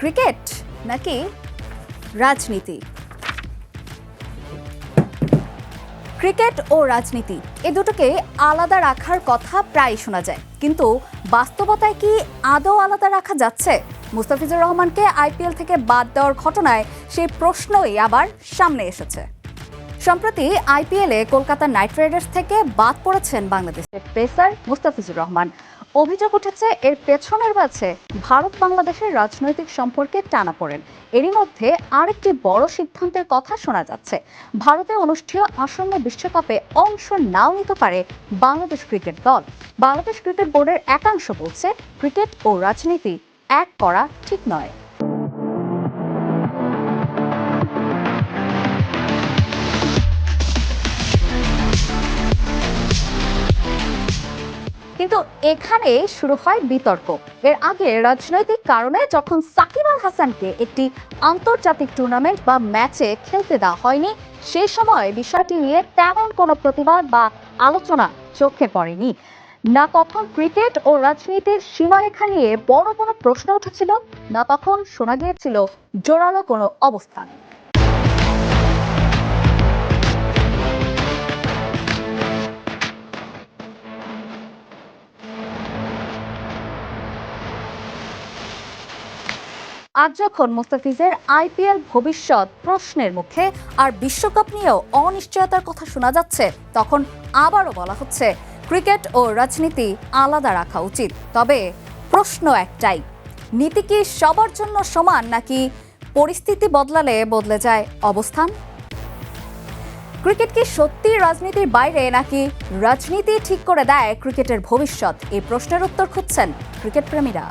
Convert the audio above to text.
Cricket নাকি রাজনীতি? Cricket ও রাজনীতি, এ দুটোকে আলাদা রাখার কথা প্রায় শোনা যায়। কিন্তু বাস্তবতায় কি আদৌ আলাদা রাখা যাচ্ছে? মুস্তাফিজুর রহমানকে আইপিএল থেকে বাদ দেওয়ার ঘটনায় সেই প্রশ্নই আবার সামনে এসেছে। সম্প্রতি আইপিএলে কলকাতা নাইট রাইডার্স থেকে বাদ পড়েছেন বাংলাদেশের পেসার মুস্তাফিজুর রহমান। অভিযোগ উঠেছে, এর পেছনের আছে ভারত বাংলাদেশের রাজনৈতিক সম্পর্কে টানা পড়েন। এরই মধ্যে আরেকটি বড় সিদ্ধান্তের কথা শোনা যাচ্ছে। ভারতে অনুষ্ঠেয় আসন্ন বিশ্বকাপে অংশ নাও নিতে পারে বাংলাদেশ ক্রিকেট দল। বাংলাদেশ ক্রিকেট বোর্ডের একাংশ বলছে, ক্রিকেট ও রাজনীতি এক করা ঠিক নয়। কিন্তু এখানে শুরু হয় বিতর্ক। এর আগে রাজনৈতিক কারণে যখন সাকিব আল হাসানকে একটি আন্তর্জাতিক টুর্নামেন্ট বা ম্যাচে খেলতে দেওয়া হয়নি সেই সময় বিষয়টি নিয়ে তেমন কোনো প্রতিবাদ বা আলোচনা চোখে পড়েনি। না কখন ক্রিকেট ও রাজনীতির সীমারেখা নিয়ে বড় বড় প্রশ্ন উঠেছিল, না তখন শোনা গিয়েছিল জোরালো কোনো অবস্থান। আজ যখন মুস্তাফিজের আইপিএল ভবিষ্যৎ প্রশ্নের মুখে আর বিশ্বকাপ নিয়েও অনিশ্চয়তার কথা শোনা যাচ্ছে, তখন আবারও বলা হচ্ছে, ক্রিকেট ও রাজনীতি আলাদা রাখা উচিত। তবে প্রশ্ন একটাই, নীতি কি সবার জন্য সমান নাকি পরিস্থিতি বদলালে বদলে যায় অবস্থান? ক্রিকেট কি সত্যি রাজনীতির বাইরে নাকি রাজনীতি ঠিক করে দেয় ক্রিকেটের ভবিষ্যৎ? এই প্রশ্নের উত্তর খুঁজছেন ক্রিকেট প্রেমীরা।